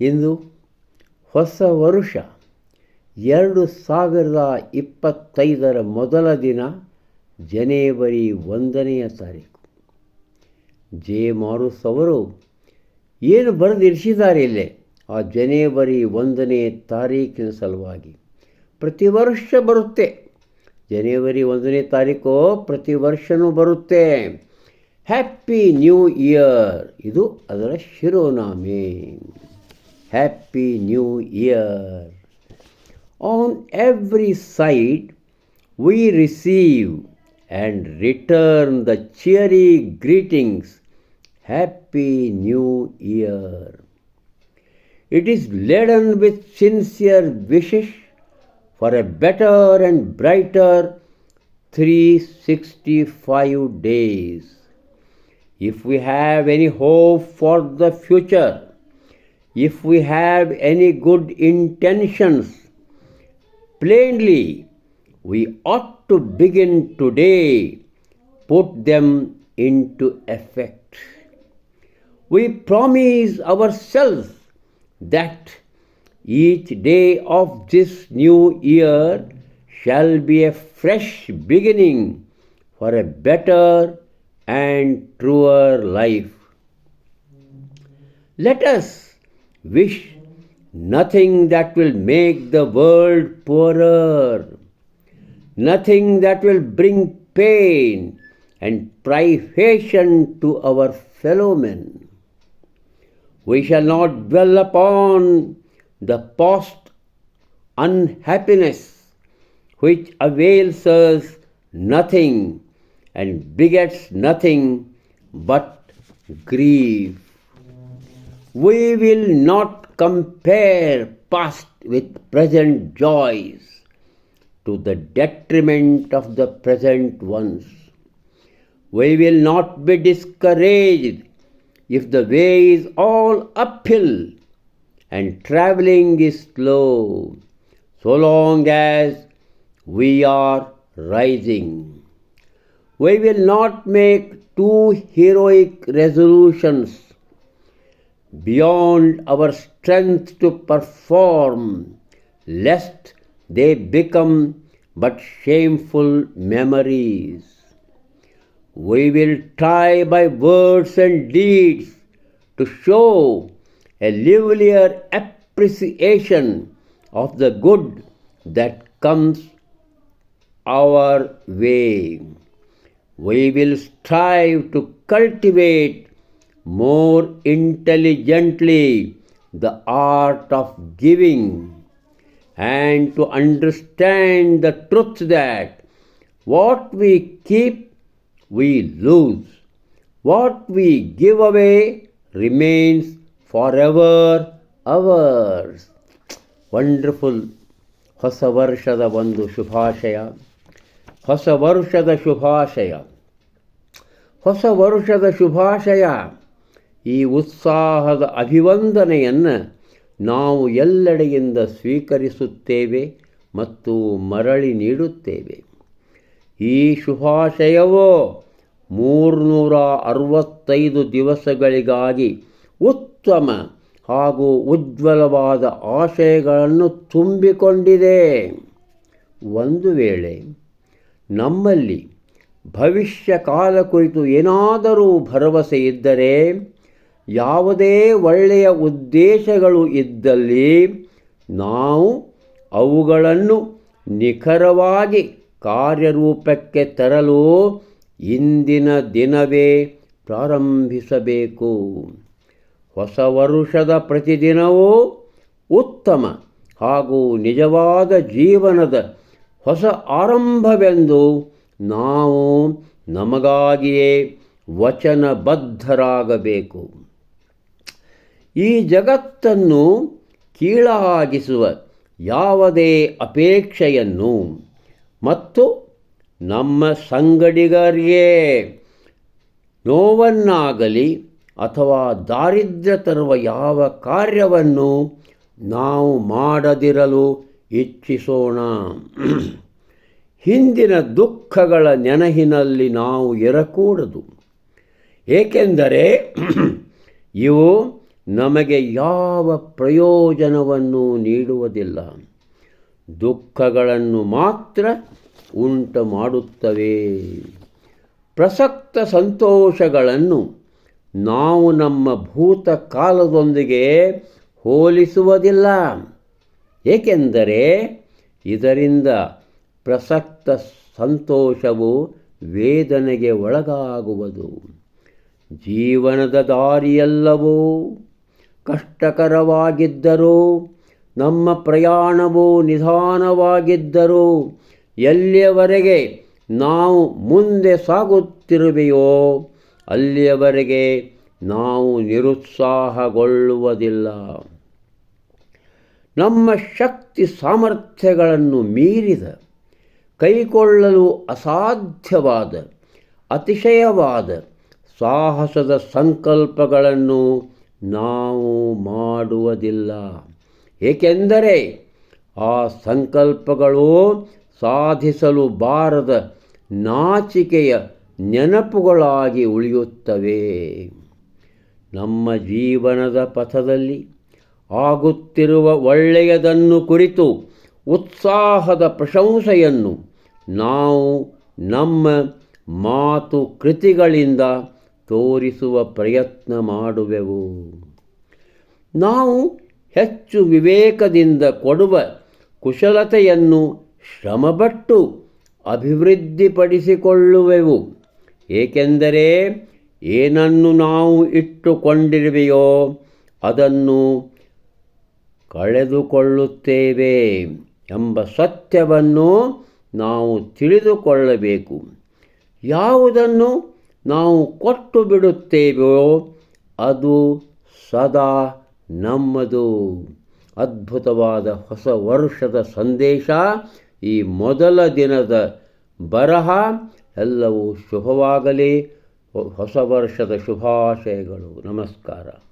ಇಂದು ಹೊಸ ವರುಷ, ಎರಡು ಸಾವಿರದ ಇಪ್ಪತ್ತೈದರ ಮೊದಲ ದಿನ ಜನೇವರಿ ಒಂದನೆಯ ತಾರೀಕು. ಜೆ. ಮಾರುಸ್ ಅವರು ಏನು ಬರೆದಿರಿಸಿದ್ದಾರೆ ಇಲ್ಲೇ? ಆ ಜನೇವರಿ ಒಂದನೇ ತಾರೀಕಿನ ಸಲುವಾಗಿ. ಪ್ರತಿ ವರ್ಷ ಬರುತ್ತೆ. ಜನವರಿ ಒಂದನೇ ತಾರೀಕು ಪ್ರತಿ ವರ್ಷವೂ ಬರುತ್ತೆ. ಹ್ಯಾಪಿ ನ್ಯೂ ಇಯರ್ ಇದು ಅದರ ಶಿರೋನಾಮೆ. Happy New Year! On every side, we receive and return the cheery greetings Happy New Year! It is laden with sincere wishes for a better and brighter 365 days. If we have any hope for the future, if we have any good intentions, plainly we ought to begin today, put them into effect. We promise ourselves that each day of this new year shall be a fresh beginning for a better and truer life. Let us wish nothing that will make the world poorer, nothing that will bring pain and privation to our fellow men. We shall not dwell upon the past unhappiness which avails us nothing and begets nothing but grief. We will not compare past with present joys to the detriment of the present ones. We will not be discouraged if the way is all uphill and traveling is slow, so long as we are rising. We will not make too heroic resolutions beyond our strength to perform, lest they become but shameful memories. We will try by words and deeds to show a livelier appreciation of the good that comes our way. We will strive to cultivate more intelligently the art of giving and to understand the truth that what we keep we lose. What we give away remains forever ours. Wonderful ಹೊಸ ವರ್ಷದ ಒಂದು ಶುಭಾಶಯ ಹೊಸ ವರ್ಷದ ಶುಭಾಶಯ ಹೊಸ ವರ್ಷದ ಶುಭಾಶಯ ಈ ಉತ್ಸಾಹದ ಅಭಿವಂದನೆಯನ್ನು ನಾವು ಎಲ್ಲೆಡೆಯಿಂದ ಸ್ವೀಕರಿಸುತ್ತೇವೆ ಮತ್ತು ಮರಳಿ ನೀಡುತ್ತೇವೆ. ಈ ಶುಭಾಶಯವೋ ಮೂರುನೂರ ಅರವತ್ತೈದು ದಿವಸಗಳಿಗಾಗಿ ಉತ್ತಮ ಹಾಗೂ ಉಜ್ವಲವಾದ ಆಶಯಗಳನ್ನು ತುಂಬಿಕೊಂಡಿದೆ. ಒಂದು ವೇಳೆ ನಮ್ಮಲ್ಲಿ ಭವಿಷ್ಯ ಕಾಲ ಕುರಿತು ಏನಾದರೂ ಭರವಸೆ ಇದ್ದರೆ ಯಾವುದೇ ಒಳ್ಳೆಯ ಉದ್ದೇಶಗಳು ಇದ್ದಲ್ಲಿ ನಾವು ಅವುಗಳನ್ನು ನಿಖರವಾಗಿ ಕಾರ್ಯರೂಪಕ್ಕೆ ತರಲು ಇಂದಿನ ದಿನವೇ ಪ್ರಾರಂಭಿಸಬೇಕು. ಹೊಸ ವರುಷದ ಪ್ರತಿದಿನವೂ ಉತ್ತಮ ಹಾಗೂ ನಿಜವಾದ ಜೀವನದ ಹೊಸ ಆರಂಭವೆಂದು ನಾವು ನಮಗಾಗಿಯೇ ವಚನಬದ್ಧರಾಗಬೇಕು. ಈ ಜಗತ್ತನ್ನು ಕೀಳಾಗಿಸುವ ಯಾವುದೇ ಅಪೇಕ್ಷೆಯನ್ನು. ಮತ್ತು ನಮ್ಮ ಸಂಗಡಿಗರಿಗೆ ನೋವನ್ನಾಗಲಿ ಅಥವಾ ದಾರಿದ್ರ್ಯ ತರುವ ಯಾವ ಕಾರ್ಯವನ್ನು ನಾವು ಮಾಡದಿರಲು ಇಚ್ಛಿಸೋಣ. ಹಿಂದಿನ ದುಃಖಗಳ ನೆನಹಿನಲ್ಲಿ ನಾವು ಇರಕೂಡದು. ಏಕೆಂದರೆ ಇವು ನಮಗೆ ಯಾವ ಪ್ರಯೋಜನವನ್ನು ನೀಡುವುದಿಲ್ಲ. ದುಃಖಗಳನ್ನು ಮಾತ್ರ ಉಂಟು ಮಾಡುತ್ತವೆ. ಪ್ರಸಕ್ತ ಸಂತೋಷಗಳನ್ನು ನಾವು ನಮ್ಮ ಭೂತ ಕಾಲದೊಂದಿಗೆ ಹೋಲಿಸುವುದಿಲ್ಲ. ಏಕೆಂದರೆ ಇದರಿಂದ ಪ್ರಸಕ್ತ ಸಂತೋಷವು ವೇದನೆಗೆ ಒಳಗಾಗುವುದು. ಜೀವನದ ದಾರಿಯೆಲ್ಲವೂ? ಕಷ್ಟಕರವಾಗಿದ್ದರೂ, ನಮ್ಮ ಪ್ರಯಾಣವು ನಿಧಾನವಾಗಿದ್ದರೂ, ಎಲ್ಲಿಯವರೆಗೆ ನಾವು ಮುಂದೆ ಸಾಗುತ್ತಿರುವೆಯೋ, ಅಲ್ಲಿಯವರೆಗೆ ನಾವು ನಿರುತ್ಸಾಹಗೊಳ್ಳುವುದಿಲ್ಲ. ನಮ್ಮ ಶಕ್ತಿ ಸಾಮರ್ಥ್ಯಗಳನ್ನು ಮೀರಿದ, ಕೈಕೊಳ್ಳಲು ಅಸಾಧ್ಯವಾದ, ಅತಿಶಯವಾದ ಸಾಹಸದ ಸಂಕಲ್ಪಗಳನ್ನು ನಾವು ಮಾಡುವುದಿಲ್ಲ. ಏಕೆಂದರೆ ಆ ಸಂಕಲ್ಪಗಳು ಸಾಧಿಸಲು ಬಾರದ ನಾಚಿಕೆಯ ನೆನಪುಗಳಾಗಿ ಉಳಿಯುತ್ತವೆ. ನಮ್ಮ ಜೀವನದ ಪಥದಲ್ಲಿ ಆಗುತ್ತಿರುವ ಒಳ್ಳೆಯದನ್ನು ಕುರಿತು ಉತ್ಸಾಹದ ಪ್ರಶಂಸೆಯನ್ನು ನಾವು ನಮ್ಮ ಮಾತು ಕೃತಿಗಳಿಂದ ತೋರಿಸುವ ಪ್ರಯತ್ನ ಮಾಡುವೆವು. ನಾವು ಹೆಚ್ಚು ವಿವೇಕದಿಂದ ಕೊಡುವ ಕುಶಲತೆಯನ್ನು ಶ್ರಮಪಟ್ಟು ಅಭಿವೃದ್ಧಿಪಡಿಸಿಕೊಳ್ಳುವೆವು. ಏಕೆಂದರೆ ಏನನ್ನು ನಾವು ಇಟ್ಟುಕೊಂಡಿರುವೆಯೋ ಅದನ್ನು ಕಳೆದುಕೊಳ್ಳುತ್ತೇವೆ ಎಂಬ ಸತ್ಯವನ್ನು ನಾವು ತಿಳಿದುಕೊಳ್ಳಬೇಕು. ಯಾವುದನ್ನು ನಾವು ಕೊಟ್ಟು ಬಿಡುತ್ತೇವೋ ಅದು ಸದಾ ನಮ್ಮದು. ಅದ್ಭುತವಾದ ಹೊಸ ವರ್ಷದ ಸಂದೇಶ ಈ ಮೊದಲ ದಿನದ ಬರಹ ಎಲ್ಲವೂ ಶುಭವಾಗಲಿ. ಹೊಸ ವರ್ಷದ ಶುಭಾಶಯಗಳು. ನಮಸ್ಕಾರ.